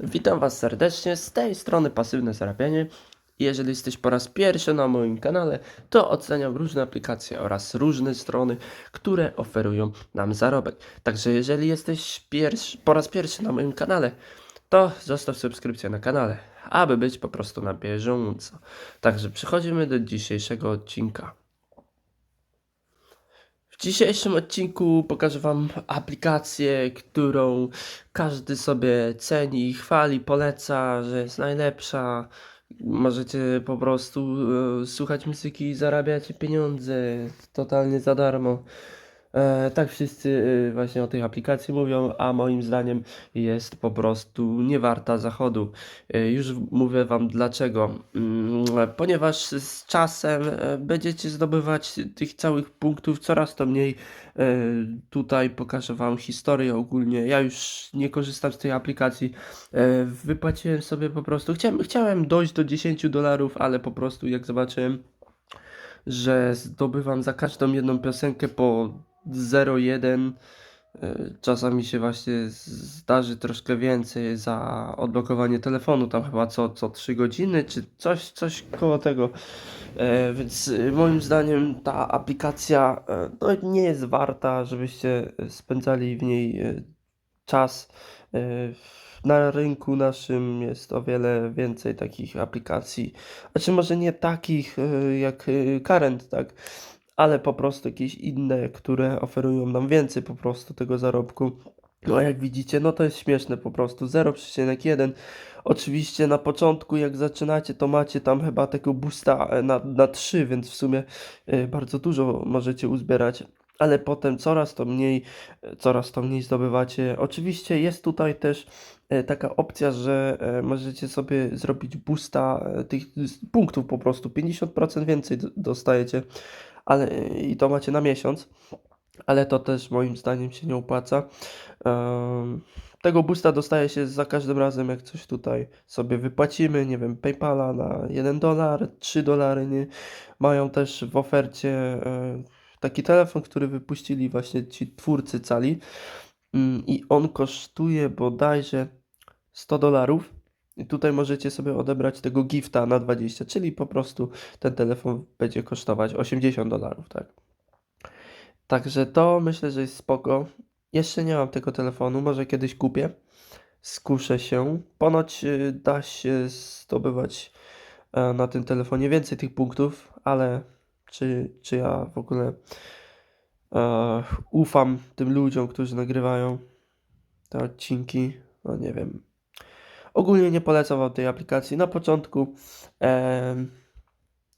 Witam Was serdecznie, z tej strony Pasywne Zarabianie. Jeżeli jesteś po raz pierwszy na moim kanale, to oceniam różne aplikacje oraz różne strony, które oferują nam zarobek. Także jeżeli jesteś pierwszy, po raz pierwszy na moim kanale, to zostaw subskrypcję na kanale, aby być po prostu na bieżąco. Także przechodzimy do dzisiejszego odcinka. W dzisiejszym odcinku pokażę Wam aplikację, którą każdy sobie ceni, chwali, poleca, że jest najlepsza. Możecie po prostu e, słuchać muzyki i zarabiać pieniądze totalnie za darmo. E, tak wszyscy e, właśnie o tej aplikacji mówią, a moim zdaniem jest po prostu nie warta zachodu. E, już mówię Wam dlaczego. Mm, Ponieważ z czasem będziecie zdobywać tych całych punktów coraz to mniej. Tutaj pokażę Wam historię ogólnie. Ja już nie korzystam z tej aplikacji. Wypłaciłem sobie po prostu. Chciałem, chciałem dojść do 10 dolarów, ale po prostu jak zobaczyłem, że zdobywam za każdą jedną piosenkę po 0,1. e, Czasami się właśnie zdarzy troszkę więcej za odblokowanie telefonu, tam chyba co, co 3 godziny, czy coś, coś koło tego. E, więc e, moim zdaniem ta aplikacja no, nie jest warta, żebyście spędzali w niej czas. Na rynku naszym jest o wiele więcej takich aplikacji. Znaczy może nie takich jak Current, tak? Ale po prostu jakieś inne, które oferują nam więcej po prostu tego zarobku. No a jak widzicie, no to jest śmieszne po prostu 0,1. Oczywiście na początku jak zaczynacie, to macie tam chyba tego boosta e, na, na 3, więc w sumie e, bardzo dużo możecie uzbierać. Ale potem coraz to mniej, e, coraz to mniej zdobywacie. Oczywiście jest tutaj też taka opcja, że możecie sobie zrobić boosta tych punktów po prostu. 50% więcej dostajecie, ale i to macie na miesiąc. Ale to też moim zdaniem się nie opłaca. Em, tego boosta dostaje się za każdym razem, jak coś tutaj sobie wypłacimy, nie wiem, PayPala na 1 dolar, 3 dolary, nie? Mają też w ofercie e, taki telefon, który wypuścili właśnie ci twórcy cali Mm, i on kosztuje bodajże 100 dolarów. I tutaj możecie sobie odebrać tego gifta na 20, czyli po prostu ten telefon będzie kosztować 80 dolarów, tak? Także to myślę, że jest spoko. Jeszcze nie mam tego telefonu, może kiedyś kupię. Skuszę się. Ponoć y, da się zdobywać e, na tym telefonie więcej tych punktów, ale czy, czy ja w ogóle e, ufam tym ludziom, którzy nagrywają te odcinki? No nie wiem. Ogólnie nie polecam wam tej aplikacji. Na początku em,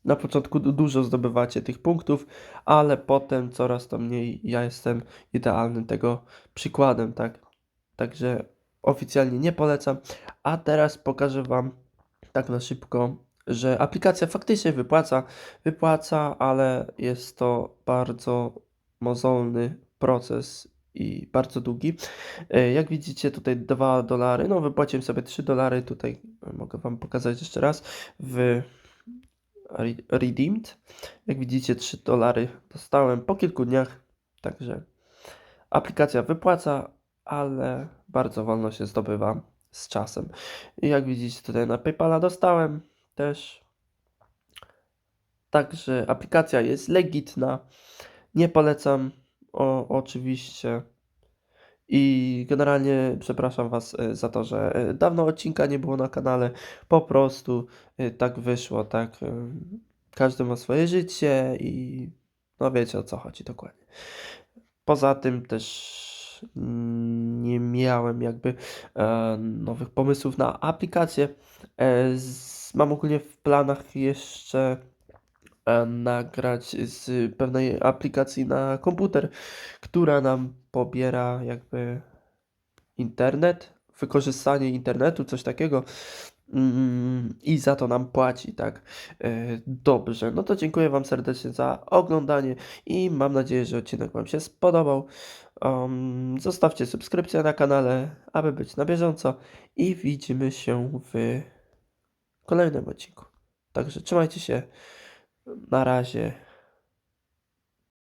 na początku du- dużo zdobywacie tych punktów, ale potem coraz to mniej. Ja jestem idealnym tego przykładem, tak? Także oficjalnie nie polecam. A teraz pokażę Wam tak na szybko, że aplikacja faktycznie wypłaca, wypłaca, ale jest to bardzo mozolny proces i bardzo długi. E, Jak widzicie tutaj 2 dolary, no wypłaciłem sobie 3 dolary, tutaj e, mogę Wam pokazać jeszcze raz w re- redeemed. Jak widzicie 3 dolary dostałem po kilku dniach, także aplikacja wypłaca, ale bardzo wolno się zdobywa z czasem. I jak widzicie tutaj na PayPala dostałem też. Także aplikacja jest legitna. Nie polecam o, oczywiście. I generalnie przepraszam Was e, za to, że e, dawno odcinka nie było na kanale. Po prostu e, tak wyszło, tak. Każdy ma swoje życie i no wiecie o co chodzi dokładnie. Poza tym też nie miałem jakby nowych pomysłów na aplikację. Mam ogólnie w planach jeszcze nagrać z pewnej aplikacji na komputer, która nam pobiera jakby internet, wykorzystanie internetu, coś takiego. Mm, I za to nam płaci, tak? E, Dobrze, no to dziękuję Wam serdecznie za oglądanie i mam nadzieję, że odcinek Wam się spodobał. Um, zostawcie subskrypcję na kanale, aby być na bieżąco i widzimy się w kolejnym odcinku. Także trzymajcie się. Na razie.